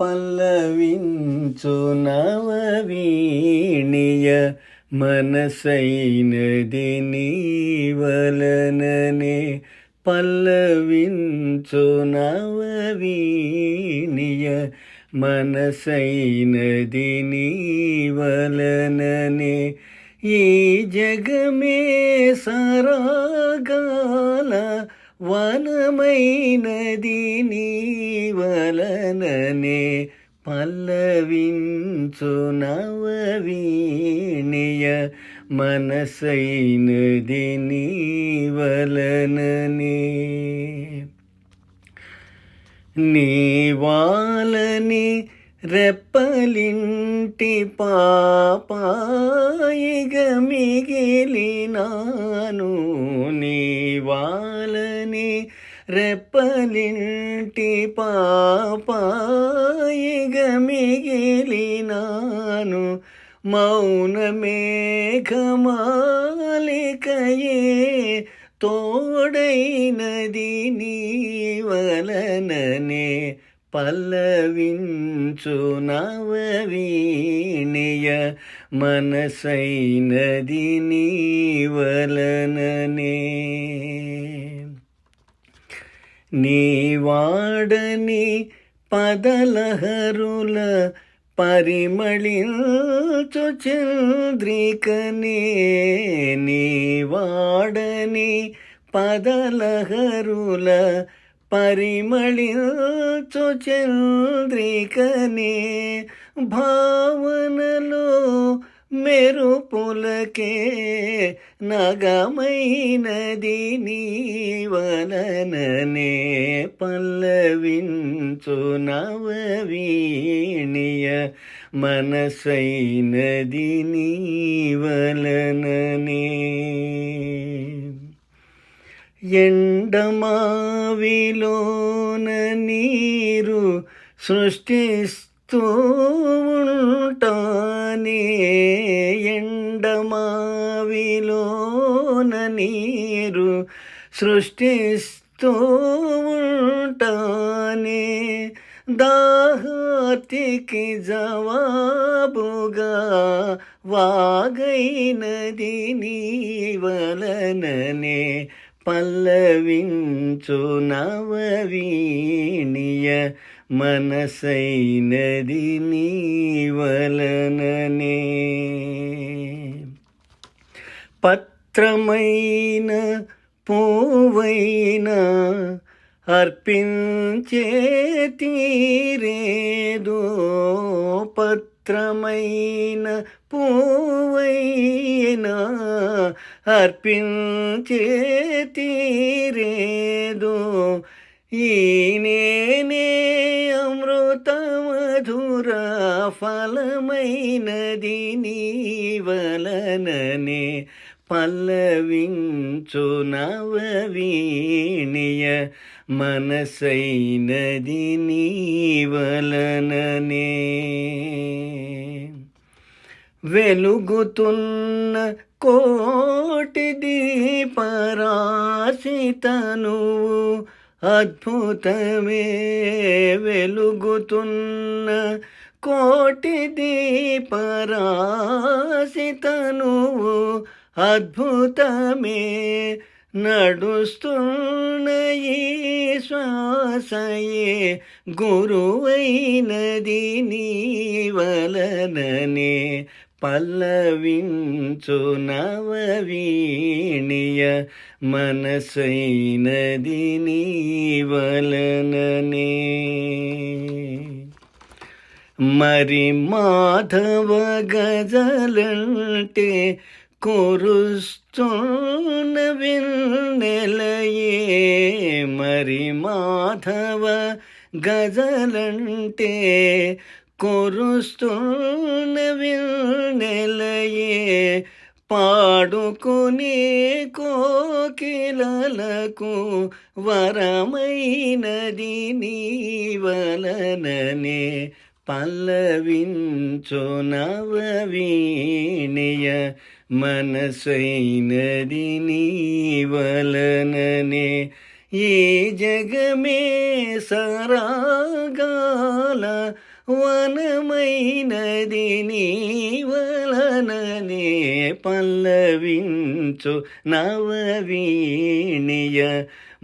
పల్లవించు నవవీణియ మనసైనది నీవలననే పల్లవించు నవవీణియ మనసైనది నీవలననే ఈ జగమే సరాగాల వనమైనది నీ వలననే పల్లవించు నవవీణియ మనసైనది నీ వలననే. నీ రెప్పలింటి పాపాయిగ మిగిలినా రెప్పలింటి పాపాయిగ మిగిలినాను మౌన మేఘమాలికయే తోడైనది నీ వలననే పల్లవించు నవవీణియ మనసైనది నీ వలననే. నీ వాడని పదలహరుల పరిమళించు చంద్రికనే. నీ వాడని పదలహరుల పరిమళించు చంద్రికనే. భావనలో మెరుపులకే నగమైనది నీ వలననే పల్లవించు నవవీణియ మనసైనది నీ వలననే. ఎండమావిలోన నీరు సృష్టిస్తూ ఉంటానే సృష్టిస్తూ ఉంటానే దాహాతికి జవాబుగా వాగైనది నీ వలననే. పల్లవించు నవవీణియ మనసైనది నీ వలననే. పత్రమైన పూవైనా అర్పించే తీరేదో పత్రమైన పూవైనా అర్పించే తీరేదో ఈ అమృత మధుర ఫలమైనది నీ వలననే పల్లవించు నవవీణియ మనసైనది నీవలననే వెలుగుతున్న కోటి దీపరాశితను అద్భుతమే. వెలుగుతున్న కోటి దీపరాశితను అద్భుతమే నడుస్తున్న శ్వాసయే గురువైనది నీ వలననే పల్లవించు నవవీణియ మనసైనది నీ వలననే. మరి మాధవ గజలంటే కురుస్తున్న విన్నెలయే మరి మాధవ గజలంటే కురుస్తున్న విన్నెలయే పాడుకునే కోకిలలకు వరమైనది నీ వలననే పల్లవించు నవవీణియ మనసైనది నీవలననే ఏ జగమే సరాగాల వనమైనది నీవలననే పల్లవించు నవవీణియ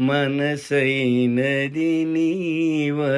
మనసైనది నీవలననే